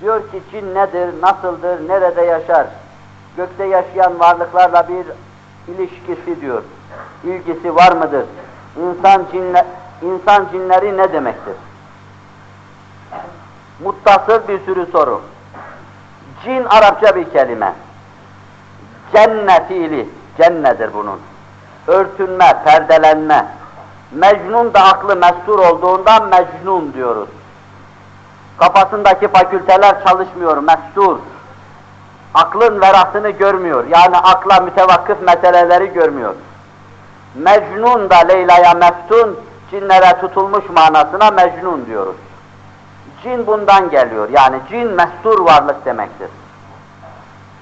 Diyor ki cin nedir, nasıldır, nerede yaşar? Gökte yaşayan varlıklarla bir ilişkisi diyor. İlgisi var mıdır? İnsan, cinle, insan cinleri ne demektir? Muttasıl bir sürü soru. Cin Arapça bir kelime. Cenne fiili, cennedir bunun. Örtünme, perdelenme. Mecnun da aklı mestur olduğundan mecnun diyoruz. Kafasındaki fakülteler çalışmıyor, mestur. Aklın verasını görmüyor, yani akla mütevakkıf meseleleri görmüyor. Mecnun da Leyla'ya meftun, cinlere tutulmuş manasına mecnun diyoruz. Cin bundan geliyor, yani cin mestur varlık demektir.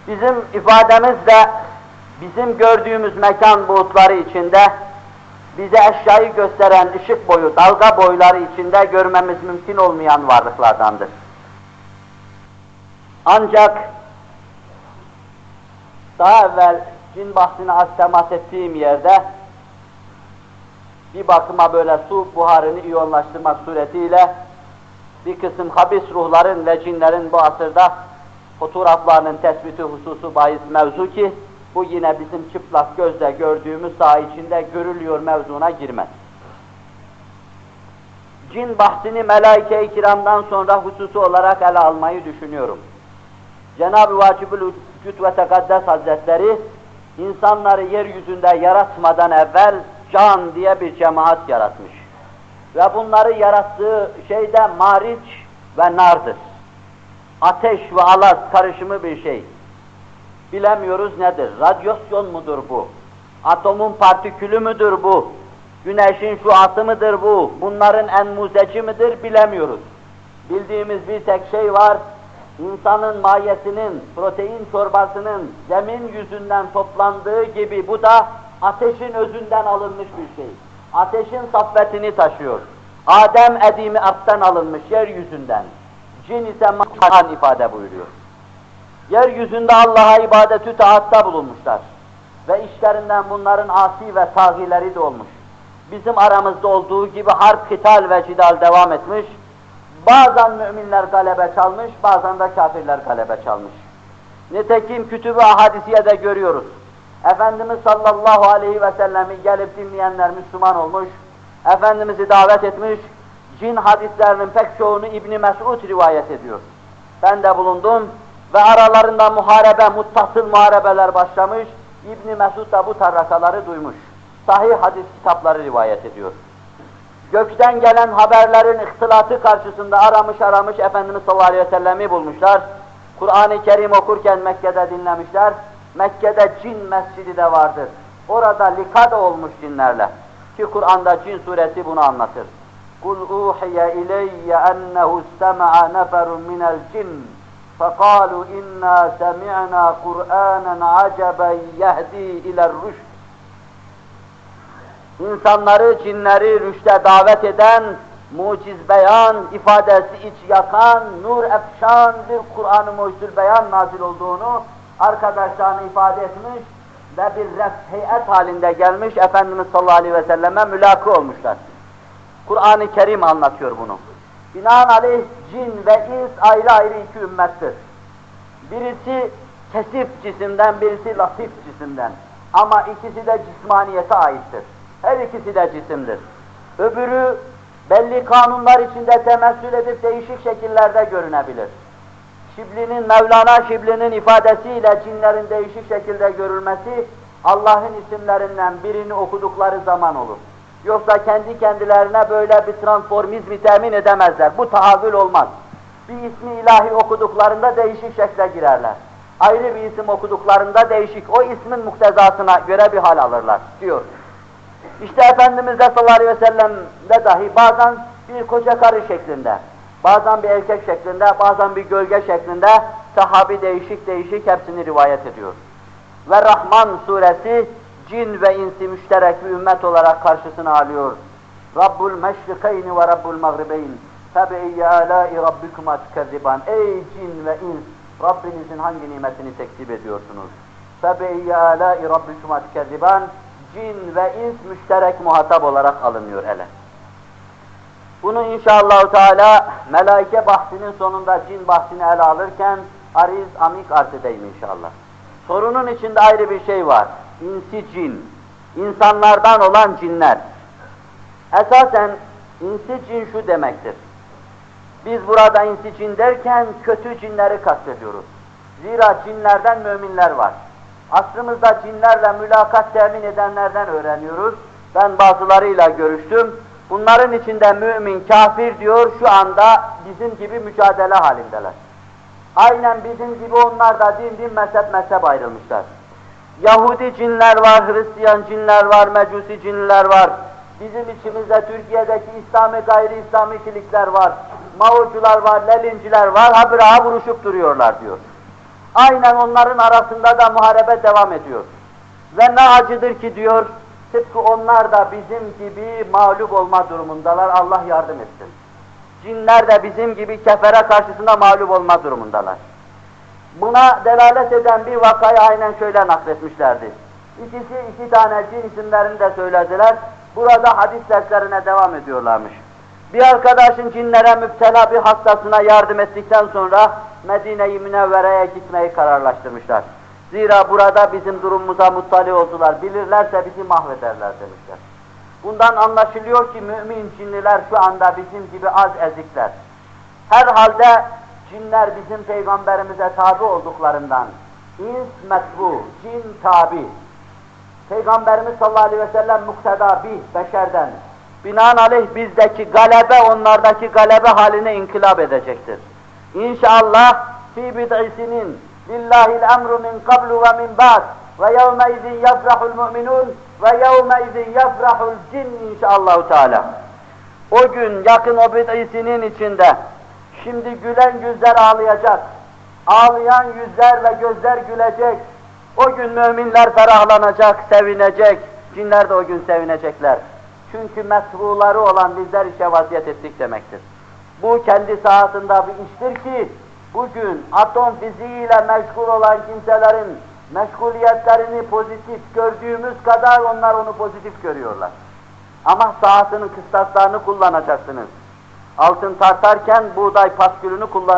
Bizim ifademiz de bizim gördüğümüz mekan buğutları içinde bize eşyayı gösteren ışık boyu, dalga boyları içinde görmemiz mümkün olmayan varlıklardandır. Ancak daha evvel cin bahsine az temas ettiğim yerde bir bakıma böyle su buharını iyonlaştırmak suretiyle bir kısım habis ruhların ve cinlerin bu asırda fotoğraflarının tespiti hususu bahis mevzu ki bu yine bizim çıplak gözle gördüğümüz saha içinde görülüyor mevzuna girmez. Cin bahsini melaike-i kiramdan sonra hususu olarak ele almayı düşünüyorum. Cenab-ı Vacibül Vücut ve Tekaddes Hazretleri insanları yeryüzünde yaratmadan evvel can diye bir cemaat yaratmış. Ve bunları yarattığı şeyde mariç ve nardır. Ateş ve alaz karışımı bir şey. Bilemiyoruz nedir? Radyasyon mudur bu? Atomun partikülü müdür bu? Güneşin şu atı mıdır bu? Bunların en muzeci midir? Bilemiyoruz. Bildiğimiz bir tek şey var. İnsanın mayesinin, protein çorbasının zemin yüzünden toplandığı gibi bu da ateşin özünden alınmış bir şey. Ateşin saffetini taşıyor. Adem edimi arttan alınmış yeryüzünden. Cin ise makan ifade buyuruyor. Yeryüzünde Allah'a ibadetü taatta bulunmuşlar. Ve işlerinden bunların asi ve sahileri de olmuş. Bizim aramızda olduğu gibi harp, kital ve cidal devam etmiş. Bazen müminler galebe çalmış, bazen de kafirler galebe çalmış. Nitekim kütüb-ü ahadisiyede görüyoruz. Efendimiz sallallahu aleyhi ve sellemi gelip dinleyenler Müslüman olmuş, Efendimiz'i davet etmiş, cin hadislerinin pek çoğunu İbni Mesud rivayet ediyor. Ben de bulundum ve aralarında muharebe, muttasıl muharebeler başlamış, İbni Mesud da bu tarrakaları duymuş. Sahih hadis kitapları rivayet ediyor. Gökten gelen haberlerin ihtilatı karşısında aramış aramış Efendimiz sallallahu aleyhi ve sellemi bulmuşlar. Kur'an-ı Kerim okurken Mekke'de dinlemişler. Mekke'de cin mescidi de vardır. Orada likada olmuş cinlerle. Ki Kur'an'da cin suresi bunu anlatır. قُلْ اُوحِيَ اِلَيَّ اَنَّهُ اسْتَمَعَ نَفَرٌ مِنَ الْجِنِّ فَقَالُوا اِنَّا سَمِعْنَا قُرْآنًا عَجَبًا يَهْدِي اِلَى الرُّشْدِ İnsanları, cinleri rüşte davet eden, muciz beyan, ifadesi iç yakan, nur efşan bir Kur'an-ı Mucizül Beyan nazil olduğunu arkadaşlarına ifade etmiş ve bir ref heyet halinde gelmiş Efendimiz sallallahu aleyhi ve selleme mülakı olmuşlar. Kur'an-ı Kerim anlatıyor bunu. Binaenaleyh cin ve ins ayrı ayrı iki ümmettir. Birisi kesif cisimden, birisi latif cisimden. Ama ikisi de cismaniyete aittir. Her ikisi de cisimdir. Öbürü belli kanunlar içinde temessül edip değişik şekillerde görünebilir. Şibli'nin, Mevlana Şibli'nin ifadesiyle cinlerin değişik şekilde görülmesi Allah'ın isimlerinden birini okudukları zaman olur. Yoksa kendi kendilerine böyle bir transformizmi temin edemezler. Bu tahavül olmaz. Bir ismi ilahi okuduklarında değişik şekle girerler. Ayrı bir isim okuduklarında değişik, o ismin muktezasına göre bir hal alırlar diyor. İşte Efendimiz de sallallahu aleyhi ve sellem'de dahi bazen bir koca karı şeklinde, bazen bir erkek şeklinde, bazen bir gölge şeklinde sahabi değişik değişik hepsini rivayet ediyor. Ve Rahman suresi cin ve insi müşterek bir ümmet olarak karşısına alıyor. Rabbul meşrikeyni ve Rabbul mağribeyn. Febeyye alâi rabbikuma tükezziban. Ey cin ve ins! Rabbinizin hangi nimetini tekzip ediyorsunuz? Febeyye alâi rabbikuma tükezziban. Cin ve ins müşterek muhatap olarak alınıyor hele. Bunu inşallah Teala melaike bahsinin sonunda cin bahsini ele alırken ariz amik arz edeyim inşallah. Sorunun içinde ayrı bir şey var. İnsi cin. İnsanlardan olan cinler. Esasen insi cin şu demektir. Biz burada insi cin derken kötü cinleri kastediyoruz. Zira cinlerden müminler var. Asrımızda cinlerle mülakat temin edenlerden öğreniyoruz. Ben bazılarıyla görüştüm. Bunların içinde mümin, kafir diyor şu anda bizim gibi mücadele halindeler. Aynen bizim gibi onlar da din din mezhep mezhep ayrılmışlar. Yahudi cinler var, Hristiyan cinler var, Mecusi cinler var. Bizim içimizde Türkiye'deki İslami gayri İslami kilikler var. Maocular var, Lelinciler var, habire vuruşup duruyorlar diyor. Aynen onların arasında da muharebe devam ediyor. Ve ne acıdır ki diyor, tıpkı onlar da bizim gibi mağlup olma durumundalar, Allah yardım etsin. Cinler de bizim gibi kefere karşısında mağlup olma durumundalar. Buna delalet eden bir vakayı aynen şöyle nakletmişlerdi. İkisi iki tane cin isimlerini de söylediler. Burada hadis derslerine devam ediyorlarmış. Bir arkadaşın cinlere müptela bir hastasına yardım ettikten sonra Medine-i Münevvere'ye gitmeyi kararlaştırmışlar. Zira burada bizim durumumuza muttali oldular. Bilirlerse bizi mahvederler demişler. Bundan anlaşılıyor ki mümin cinliler şu anda bizim gibi az ezikler. Herhalde cinler bizim peygamberimize tabi olduklarından ins metbu, cin tabi. Peygamberimiz sallallahu aleyhi ve sellem mukteda bih, beşerden. Binaenaleyh bizdeki galebe onlardaki galebe haline inkılap edecektir. İnşallah fi bid'isinin lillahil emru min qablu ve min ba'd ve yevme izin yafrahul mu'minun ve yevme izin yafrahul cin inşallah teala. O gün yakın o bid'isinin içinde şimdi gülen yüzler ağlayacak. Ağlayan yüzler ve gözler gülecek. O gün müminler ferahlanacak, sevinecek. Cinler de o gün sevinecekler. Çünkü mesruları olan bizler işe vaziyet ettik demektir. Bu kendi sahasında bir iştir ki bugün atom fiziğiyle meşgul olan kimselerin meşguliyetlerini pozitif gördüğümüz kadar onlar onu pozitif görüyorlar. Ama sahasının kıstaslarını kullanacaksınız. Altın tartarken buğday paskülünü kullan